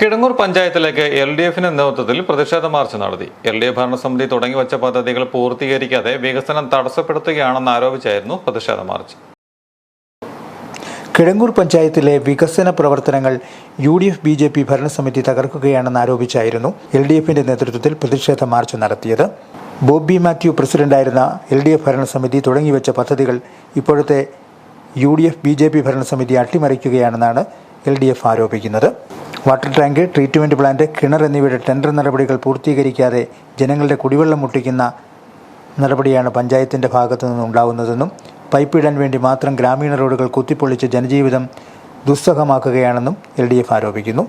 കിടങ്ങൂർ പഞ്ചായത്തിലേക്ക് L D എഫിന്റെ നേതൃത്വത്തിൽ പ്രതിഷേധ മാർച്ച് നടത്തി. എൽ ഡി എഫ് ഭരണസമിതി തുടങ്ങിവച്ച പദ്ധതികൾ പൂർത്തീകരിക്കാതെ വികസനം തടസ്സപ്പെടുത്തുകയാണെന്ന് ആരോപിച്ചായിരുന്നു പ്രതിഷേധ മാർച്ച്. കിടങ്ങൂർ പഞ്ചായത്തിലെ വികസന പ്രവർത്തനങ്ങൾ U D F B J P ഭരണസമിതി തകർക്കുകയാണെന്ന് ആരോപിച്ചായിരുന്നു എൽ ഡി എഫിന്റെ നേതൃത്വത്തിൽ പ്രതിഷേധ മാർച്ച് നടത്തിയത്. ബോബി മാത്യു പ്രസിഡന്റായിരുന്ന എൽ ഡി എഫ് ഭരണസമിതി തുടങ്ങിവെച്ച പദ്ധതികൾ ഇപ്പോഴത്തെ U D F B J P ഭരണസമിതി അട്ടിമറിക്കുകയാണെന്നാണ് എൽ ഡി എഫ് ആരോപിക്കുന്നത്. വാട്ടർ ടാങ്ക് ട്രീറ്റ്മെന്റ് പ്ലാന്റ് കിണർ എന്നിവയുടെ ടെൻഡർ നടപടികൾ പൂർത്തീകരിക്കാതെ ജനങ്ങളുടെ കുടിവെള്ളം മുട്ടിക്കുന്ന നടപടിയാണ് പഞ്ചായത്തിന്റെ ഭാഗത്തു നിന്നുണ്ടാകുന്നതെന്നും പൈപ്പ് ഇടാൻ വേണ്ടി മാത്രം ഗ്രാമീണ റോഡുകൾ കുത്തിപ്പൊളിച്ച് ജനജീവിതം ദുസ്സഹമാക്കുകയാണെന്നും എൽ ഡി എഫ് ആരോപിക്കുന്നു.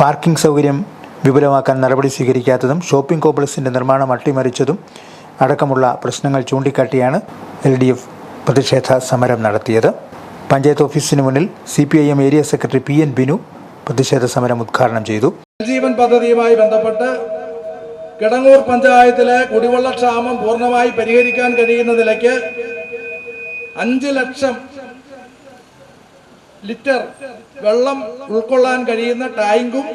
പാർക്കിംഗ് സൗകര്യം വിപുലമാക്കാൻ നടപടി സ്വീകരിക്കാത്തതും ഷോപ്പിംഗ് കോംപ്ലക്സിന്റെ നിർമ്മാണം അട്ടിമറിച്ചതും അടക്കമുള്ള പ്രശ്നങ്ങൾ ചൂണ്ടിക്കാട്ടിയാണ് എൽ ഡി എഫ് പ്രതിഷേധ സമരം നടത്തിയത്. പഞ്ചായത്ത് ഓഫീസിന് മുന്നിൽ C P I M area secretary P N Binu പ്രതിഷേധ സമരം ഉദ്ഘാടനം ചെയ്തു. ജീവൻ പദ്ധതിയുമായി ബന്ധപ്പെട്ട് കിടങ്ങൂർ പഞ്ചായത്തിലെ കുടിവെള്ളക്ഷാമം പൂർണമായി പരിഹരിക്കാൻ കഴിയുന്ന നിലയ്ക്ക് അഞ്ച് ലക്ഷം ലിറ്റർ വെള്ളം ഉൾക്കൊള്ളാൻ കഴിയുന്ന ടാങ്കും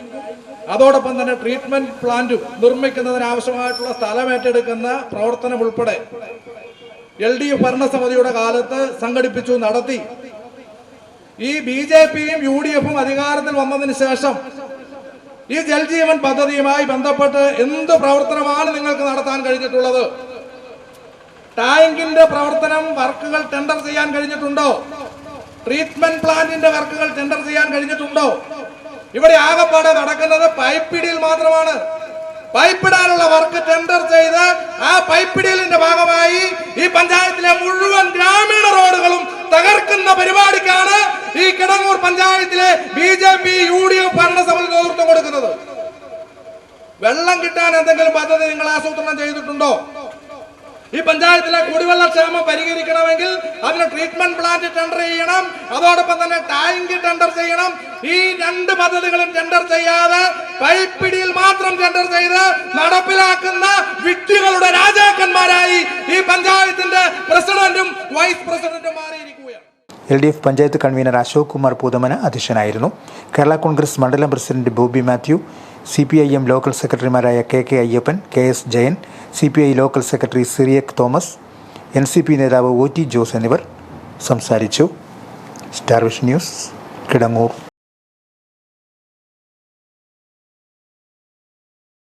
അതോടൊപ്പം തന്നെ ട്രീറ്റ്മെന്റ് പ്ലാന്റും നിർമ്മിക്കുന്നതിനാവശ്യമായിട്ടുള്ള സ്ഥലം ഏറ്റെടുക്കുന്ന പ്രവർത്തനം ഉൾപ്പെടെ എൽ ഡി എഫ് ഭരണസമിതിയുടെ കാലത്ത് സംഘടിപ്പിച്ചു നടത്തി. ഈ ബി ജെ പിയും യു ഡി എഫും അധികാരത്തിൽ വന്നതിന് ശേഷം ഈ ജൽജീവൻ പദ്ധതിയുമായി ബന്ധപ്പെട്ട് എന്ത് പ്രവർത്തനമാണ് നിങ്ങൾക്ക് നടത്താൻ കഴിഞ്ഞിട്ടുള്ളത്? ടാങ്കിന്റെ പ്രവർത്തനം വർക്കുകൾ ടെൻഡർ ചെയ്യാൻ കഴിഞ്ഞിട്ടുണ്ടോ? ട്രീറ്റ്മെന്റ് പ്ലാന്റിന്റെ വർക്കുകൾ ടെൻഡർ ചെയ്യാൻ കഴിഞ്ഞിട്ടുണ്ടോ? ഇവിടെ ആകെപ്പാടെ നടക്കുന്നത് പൈപ്പിടിയിൽ മാത്രമാണ്. പൈപ്പിടാനുള്ള വർക്ക് ടെൻഡർ ചെയ്ത് ആ പൈപ്പിടിയലിന്റെ ഭാഗമായി ഈ പഞ്ചായത്തിലെ മുഴുവൻ ഗ്രാമീണ റോഡുകളും തകർക്കുന്ന പരിപാടിക്കാണ് ഈ കിടങ്ങൂർ പഞ്ചായത്തിലെ B J P U D F ഭരണസമിതി നേതൃത്വം കൊടുക്കുന്നത്. വെള്ളം കിട്ടാൻ എന്തെങ്കിലും പദ്ധതി നിങ്ങൾ ആസൂത്രണം ചെയ്തിട്ടുണ്ടോ? ഈ പഞ്ചായത്തിലെ കുടിവെള്ള കുടിവെള്ളക്ഷാമം പരിഹരിക്കണമെങ്കിൽ അതിന് ട്രീറ്റ്മെന്റ് പ്ലാന്റ് ടെൻഡർ ചെയ്യണം. അതോടൊപ്പം തന്നെ ടാങ്ക് ടെൻഡർ ചെയ്യണം. ഈ രണ്ട് പദ്ധതികളും ടെൻഡർ ചെയ്യാതെ പൈപ്പിടിയിൽ മാത്രം ടെൻഡർ ചെയ്ത് നടപ്പിലാക്കുന്ന വിഡ്ഢികളുടെ രാജാക്കന്മാരായി ഈ പഞ്ചായത്തിന്റെ പ്രസിഡന്റും വൈസ് പ്രസിഡന്റും മാറിയിരിക്കുകയാണ് L D F panchayat convener Ashok Kumar Poothamana അധ്യക്ഷനായിരുന്നു. കേരള കോൺഗ്രസ് മണ്ഡലം president Bobby Mathew C P I M local സെക്രട്ടറിമാരായ K K Ayyappan K S Jayan C P I local secretary Cyriac Thomas N C P നേതാവ് O T Jose എന്നിവർ സംസാരിച്ചു. Star vision news Kidangoor.